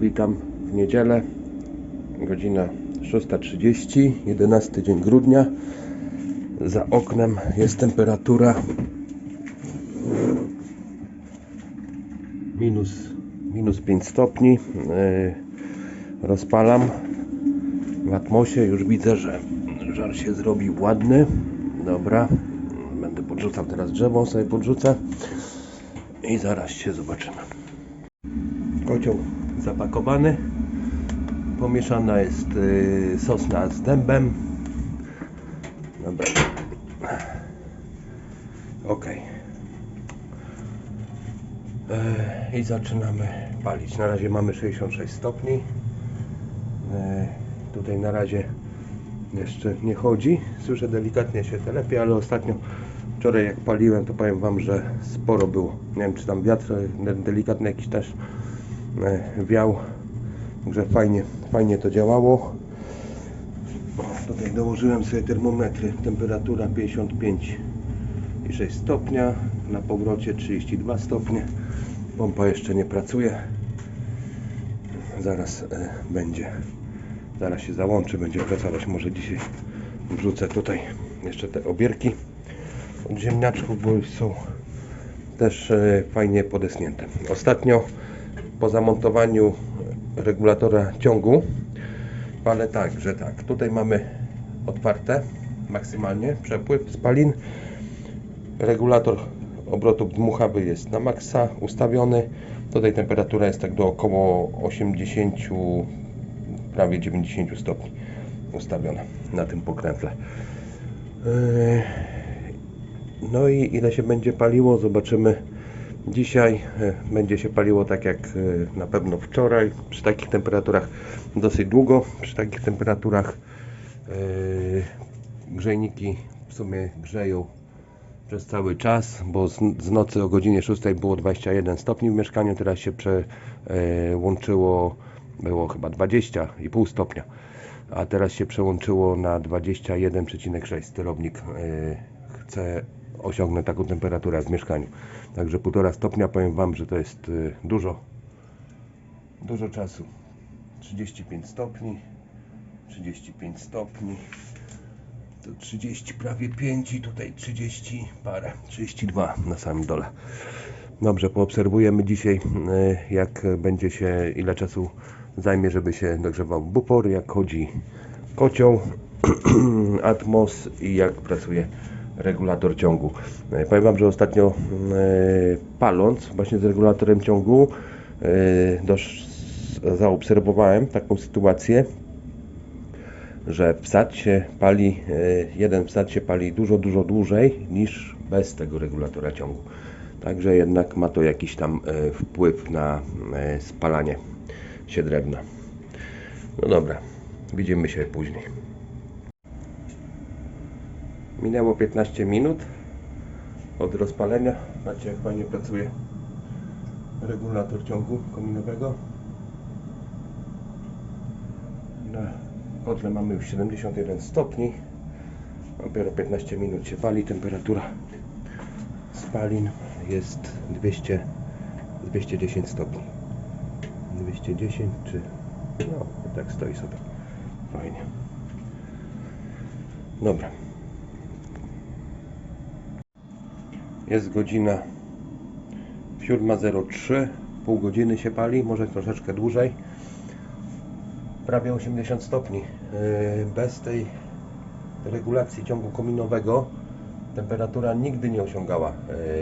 Witam w niedzielę, godzina 6.30, 11 dzień grudnia. Za oknem jest temperatura minus, minus 5 stopni. Yy, Rozpalam w atmosie, już widzę, że żar się zrobił ładny. Dobra, będę podrzucał teraz drzewo, sobie podrzucę i zaraz się zobaczymy. Kocioł zapakowany. Pomieszana jest y, sosna z dębem. Dobra. Ok. I zaczynamy palić. Na razie mamy 66 stopni. E, Tutaj na razie jeszcze nie chodzi. Słyszę delikatnie się telepie, ale ostatnio wczoraj jak paliłem, to powiem Wam, że sporo było. Nie wiem, czy tam wiatr e, delikatny jakiś też e, wiał. Także fajnie, fajnie to działało. Tutaj dołożyłem sobie termometry. Temperatura 55,6 stopnia. Na powrocie 32 stopnie. Pompa jeszcze nie pracuje. Zaraz e, będzie. Zaraz się załączy, będzie pracować. Może dzisiaj wrzucę tutaj jeszcze te obierki od ziemniaczków, bo są też e, fajnie podesnięte. Ostatnio po zamontowaniu regulatora ciągu ale tak, że tak, tutaj mamy otwarte maksymalnie przepływ spalin. Regulator obrotów dmuchawy jest na maksa ustawiony. Tutaj temperatura jest tak do około 80 prawie 90 stopni ustawiona na tym pokrętle. Yy, no i ile się będzie paliło, zobaczymy dzisiaj. E, Będzie się paliło tak jak e, na pewno wczoraj, przy takich temperaturach dosyć długo. Przy takich temperaturach e, grzejniki w sumie grzeją przez cały czas, bo z, nocy o godzinie 6 było 21 stopni w mieszkaniu, teraz się przełączyło, było chyba 20,5 stopnia, a teraz się przełączyło na 21,6. Sterownik chce osiągnąć taką temperaturę w mieszkaniu. Także 1,5 stopnia powiem Wam, że to jest y, dużo, dużo czasu. 35 stopni, 35 stopni, to 30 prawie 5 i tutaj 30 parę, 32 na samym dole. Dobrze, poobserwujemy dzisiaj y, jak będzie się, ile czasu zajmie, żeby się dogrzewał bupor, jak chodzi kocioł, atmos i jak pracuje regulator ciągu. E, Powiem Wam, że ostatnio e, paląc właśnie z regulatorem ciągu e, dosz, zaobserwowałem taką sytuację, że wsad się pali, jeden wsad się pali dużo, dużo dłużej niż bez tego regulatora ciągu. Także jednak ma to jakiś tam wpływ na spalanie się drewna. No dobra, widzimy się później. Minęło 15 minut od rozpalenia. Macie jak fajnie pracuje regulator ciągu kominowego. Na kotle mamy już 71 stopni. Dopiero 15 minut się pali. Temperatura spalin jest 200, 210 stopni. 210 czy no tak stoi sobie. Fajnie. Dobra. Jest godzina 7.03, pół godziny się pali, może troszeczkę dłużej. Prawie 80 stopni. Yy, Bez tej regulacji ciągu kominowego temperatura nigdy nie osiągała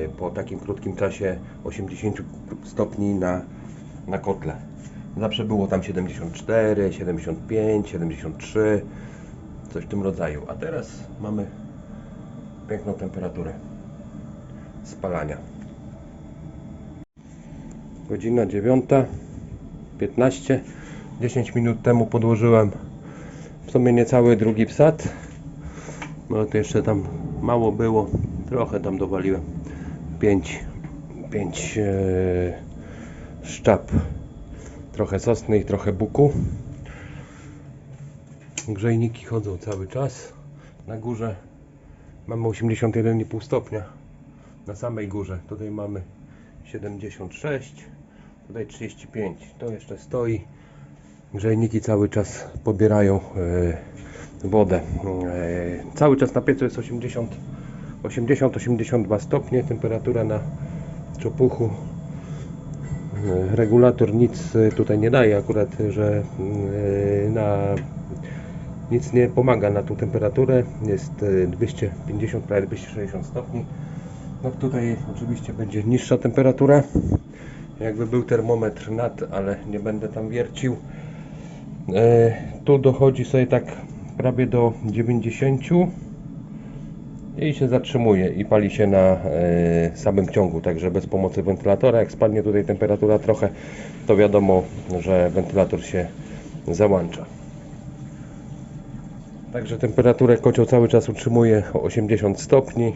yy, po takim krótkim czasie 80 stopni na, na kotle. Zawsze było tam 74, 75, 73, coś w tym rodzaju. A teraz mamy piękną temperaturę spalania. Godzina 9.15 10 minut temu podłożyłem w sumie niecały drugi wsad. No to jeszcze tam mało było, trochę tam dowaliłem. 5 5 e, szczap. Trochę sosny i trochę buku. Grzejniki chodzą cały czas. Na górze mamy 81,5 stopnia na samej górze. Tutaj mamy 76, Tutaj 35. To jeszcze stoi. Grzejniki cały czas pobierają e, wodę. E, cały czas na piecu jest 80 80-82 stopnie. Temperatura na czopuchu. E, Regulator nic tutaj nie daje akurat, że na nic nie pomaga na tą temperaturę. Jest e, 250, prawie 260 stopni. No tutaj oczywiście będzie niższa temperatura. Jakby był termometr nad, ale nie będę tam wiercił. E, tu dochodzi sobie tak prawie do 90 i się zatrzymuje i pali się na e, samym ciągu, także bez pomocy wentylatora. Jak spadnie tutaj temperatura trochę, to wiadomo, że wentylator się załącza. Także temperaturę kocioł cały czas utrzymuje o 80 stopni.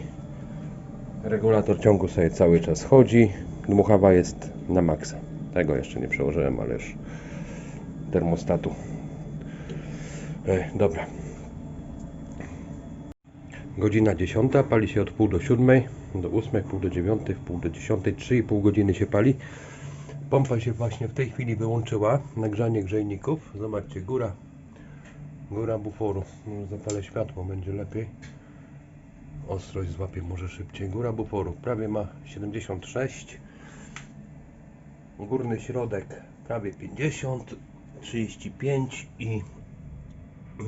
Regulator ciągu sobie cały czas chodzi. Dmuchawa jest na maksa. Tego jeszcze nie przełożyłem, ale już termostatu. E, dobra. Godzina 10, pali się od pół do 7, do 8, pół do 9, w pół do 10, 3,5 godziny się pali. Pompa się właśnie w tej chwili wyłączyła. Nagrzanie grzejników. Zobaczcie, góra. Góra buforu. No, Zapalę światło, będzie lepiej. Ostrość złapie może szybciej. Góra buforu prawie ma 76. Górny środek prawie 50. 35 i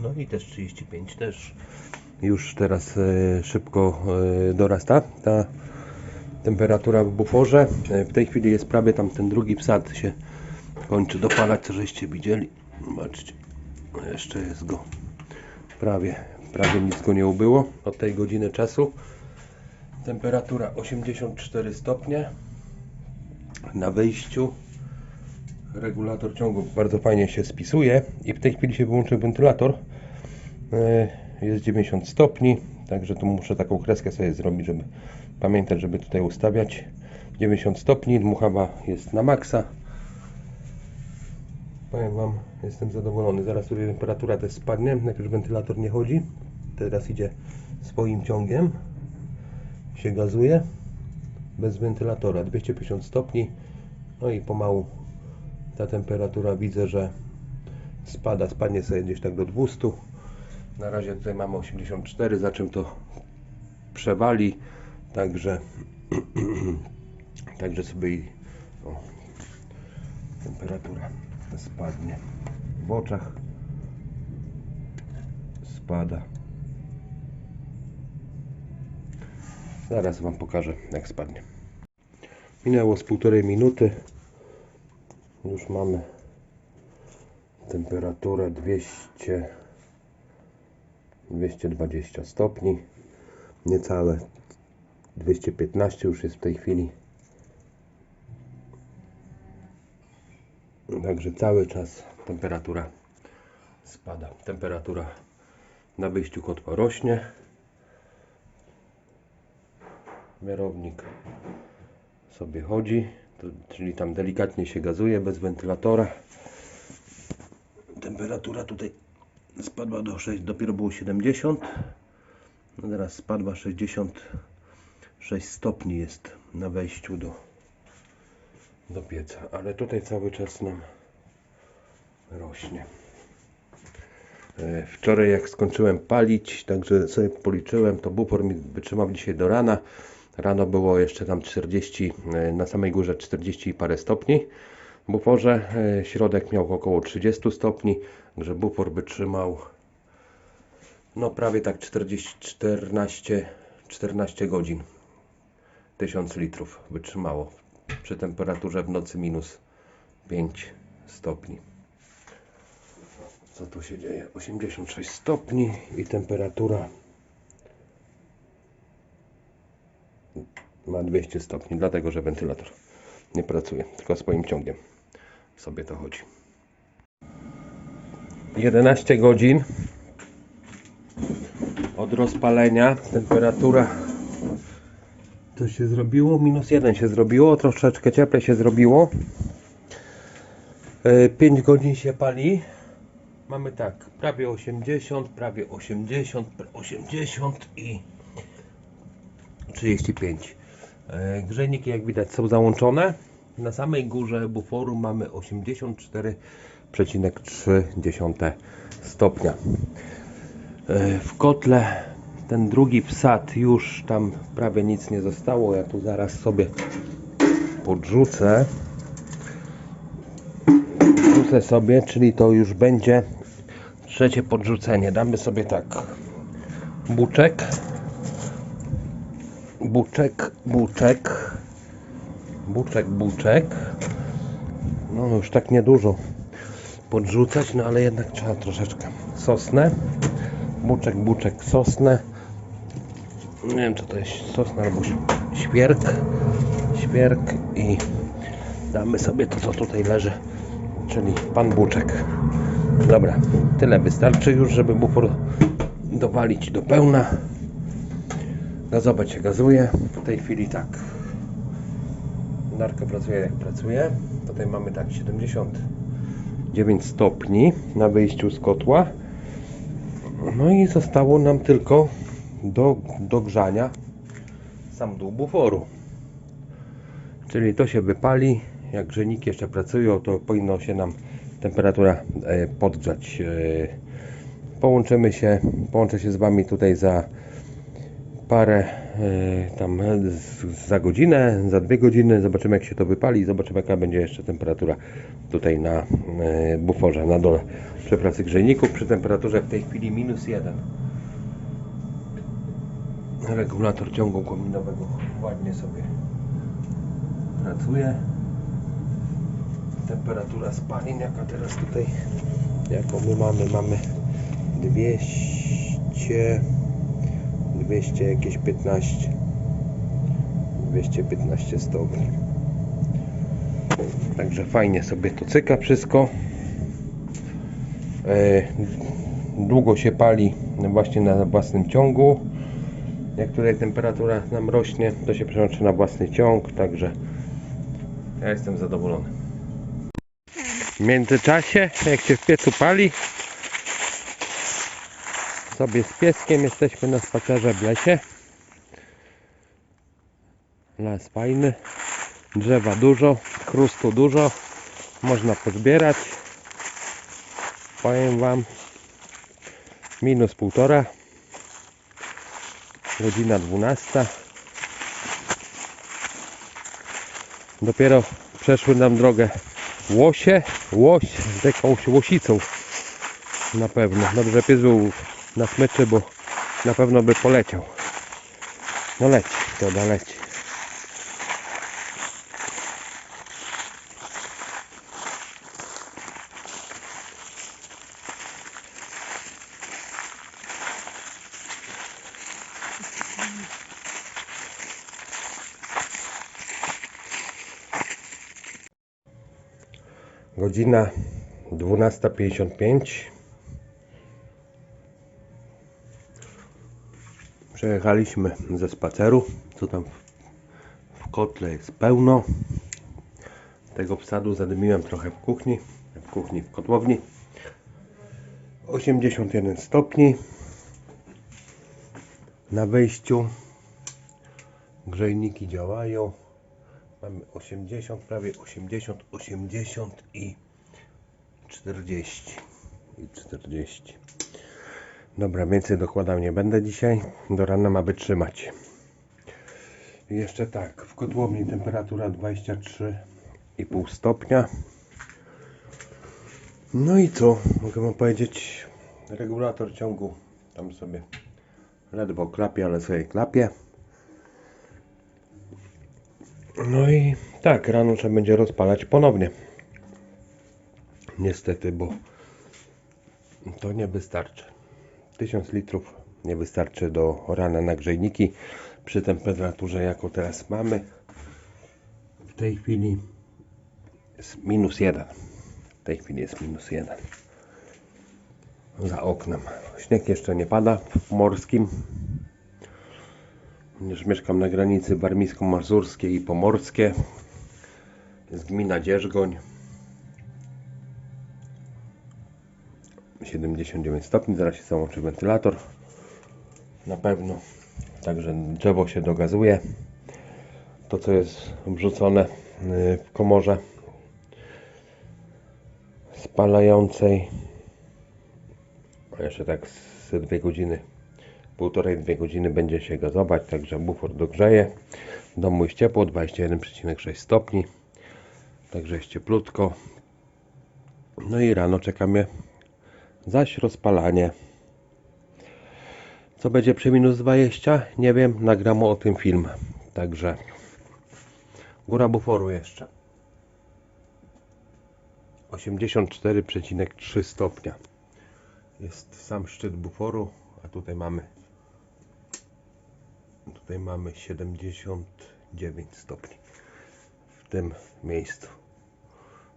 no i też 35 też już teraz e, szybko e, dorasta ta temperatura w buforze. E, w tej chwili jest prawie tam ten drugi wsad się kończy dopalać, co żeście widzieli. Zobaczcie, jeszcze jest go prawie, prawie nic go nie ubyło od tej godziny czasu. Temperatura 84 stopnie. Na wyjściu regulator ciągu bardzo fajnie się spisuje i w tej chwili się wyłączył wentylator. E, jest 90 stopni także tu muszę taką kreskę sobie zrobić żeby pamiętać żeby tutaj ustawiać. 90 stopni dmuchawa jest na maksa. Powiem wam jestem zadowolony. Zaraz tutaj temperatura też spadnie jak już wentylator nie chodzi teraz idzie swoim ciągiem. Się gazuje. Bez wentylatora. 250 stopni. No i pomału ta temperatura widzę, że spada, spadnie sobie gdzieś tak do 200 na razie tutaj mamy 84 za czym to przewali. Także także sobie i o, temperatura spadnie. W oczach spada zaraz wam pokażę jak spadnie. Minęło z półtorej minuty. Już mamy temperaturę 200 220 stopni. Niecałe 215 już jest w tej chwili. Także cały czas temperatura spada. Temperatura na wyjściu kotła rośnie miarownik sobie chodzi, to, czyli tam delikatnie się gazuje bez wentylatora. Temperatura tutaj spadła do 6, dopiero było 70. No teraz spadła 66 stopni jest na wejściu do, do pieca, ale tutaj cały czas nam rośnie. E, Wczoraj jak skończyłem palić, także sobie policzyłem, to bufor mi wytrzymał dzisiaj do rana. Rano było jeszcze tam 40, e, na samej górze 40 i parę stopni. Buforze e, środek miał około 30 stopni, także bufor wytrzymał no prawie tak 40, 14, 14 godzin. 1000 litrów wytrzymało przy temperaturze w nocy minus 5 stopni. Co tu się dzieje? 86 stopni i temperatura ma 200 stopni, dlatego że wentylator nie pracuje, tylko swoim ciągiem sobie to chodzi. 11 godzin od rozpalenia temperatura. To się zrobiło, minus 1 się zrobiło, troszeczkę cieplej się zrobiło. 5 godzin się pali. Mamy tak, prawie 80, prawie 80, 80 i 35. E, Grzejniki jak widać są załączone. na samej górze buforu mamy 84,3 stopnia. E, W kotle ten drugi wsad już tam prawie nic nie zostało. Ja tu zaraz sobie podrzucę. Podrzucę sobie, czyli to już będzie trzecie podrzucenie. Damy sobie tak. Buczek. Buczek, buczek. Buczek, buczek. No już tak niedużo podrzucać, no ale jednak trzeba troszeczkę. Sosnę. Buczek, buczek, sosnę. Nie wiem co to jest sosna albo świerk. Świerk i damy sobie to co tutaj leży, czyli pan buczek. Dobra, tyle wystarczy już, żeby bufor dowalić do pełna. Gazować się gazuje. W tej chwili tak. Narka pracuje jak pracuje. Tutaj mamy tak 79 stopni na wyjściu z kotła. No i zostało nam tylko do dogrzania sam dół buforu. Czyli to się wypali. Jak grzejniki jeszcze pracują, to powinno się nam temperatura e, podgrzać. E, połączymy się, połączę się z Wami tutaj za parę e, tam za godzinę, za dwie godziny. Zobaczymy jak się to wypali. Zobaczymy jaka będzie jeszcze temperatura tutaj na e, buforze, na dole przy pracy grzejników. Przy temperaturze w tej chwili minus jeden. Regulator ciągu kominowego ładnie sobie pracuje. Temperatura spalin jaka teraz tutaj, jaką my mamy, mamy 200 200 jakieś 15 215 stopni. Także fajnie sobie to cyka wszystko. E, długo się pali właśnie na własnym ciągu. Jak tutaj temperatura nam rośnie to się przełączy na własny ciąg także ja jestem zadowolony. W międzyczasie jak się w piecu pali sobie z pieskiem jesteśmy na spacerze w lesie. Las fajny, drzewa dużo, chrustu dużo, można pozbierać. Powiem Wam, minus półtora, godzina 12. Dopiero przeszły nam drogę łosie, łoś z jakąś łosicą na pewno. Dobrze pies był na smyczy, bo na pewno by poleciał. No leci, to da leci. Godzina 12.55 Przejechaliśmy ze spaceru, co tam w, kotle jest pełno. Tego wsadu zadymiłem trochę w kuchni, w kuchni, w kotłowni. 81 stopni. Na wyjściu grzejniki działają. Mamy 80, prawie 80, 80 i 40 i 40. Dobra, więcej dokładał nie będę dzisiaj. Do rana ma wytrzymać. Jeszcze tak, w kotłowni temperatura 23,5 stopnia. No i co? Mogę wam powiedzieć, regulator ciągu tam sobie ledwo klapie, ale sobie klapie. No i tak, rano trzeba będzie rozpalać ponownie. Niestety, bo to nie wystarczy. 1000 litrów nie wystarczy do rana na grzejniki. Przy temperaturze jaką teraz mamy w tej chwili jest minus 1 w tej chwili jest minus 1 za oknem. Śnieg jeszcze nie pada w morskim. Ponieważ mieszkam na granicy warmińsko-mazurskiej i pomorskie. Jest gmina Dzierżgoń 79 stopni, zaraz się załączy wentylator na pewno także drzewo się dogazuje to co jest wrzucone y, w komorze spalającej. Jeszcze tak z dwie godziny, półtorej, dwie godziny będzie się gazować, także bufor dogrzeje. W domu jest ciepło, 21,6 stopni, także jest cieplutko. No i rano czekamy zaś rozpalanie. Co będzie przy minus 20? Nie wiem, nagram o tym film. Także góra buforu jeszcze. 84,3 stopnia. Jest sam szczyt buforu, a tutaj mamy tutaj mamy 79 stopni w tym miejscu.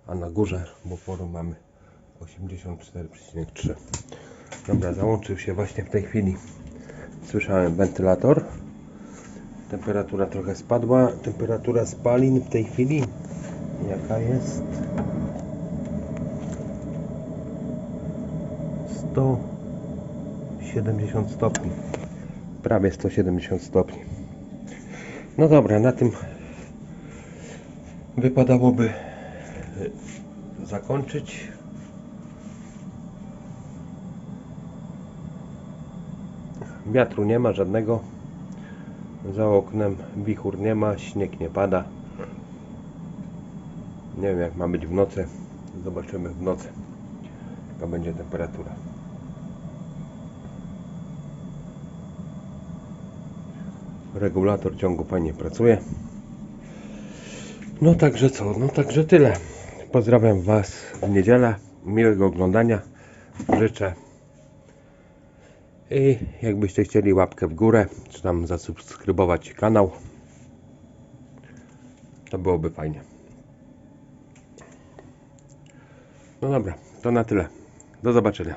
A na górze buforu mamy 84,3. Dobra, załączył się właśnie w tej chwili. Słyszałem wentylator. Temperatura trochę spadła. Temperatura spalin w tej chwili jaka jest? 170 stopni. Prawie 170 stopni. No dobra, na tym wypadałoby y, zakończyć. Wiatru nie ma żadnego. Za oknem wichur nie ma, śnieg nie pada. Nie wiem jak ma być w nocy. Zobaczymy w nocy. Jaka będzie temperatura. Regulator ciągu fajnie pracuje. No także co? No także tyle. Pozdrawiam Was w niedzielę. Miłego oglądania. Życzę. I jakbyście chcieli łapkę w górę, czy tam zasubskrybować kanał, to byłoby fajnie. No dobra, to na tyle. Do zobaczenia.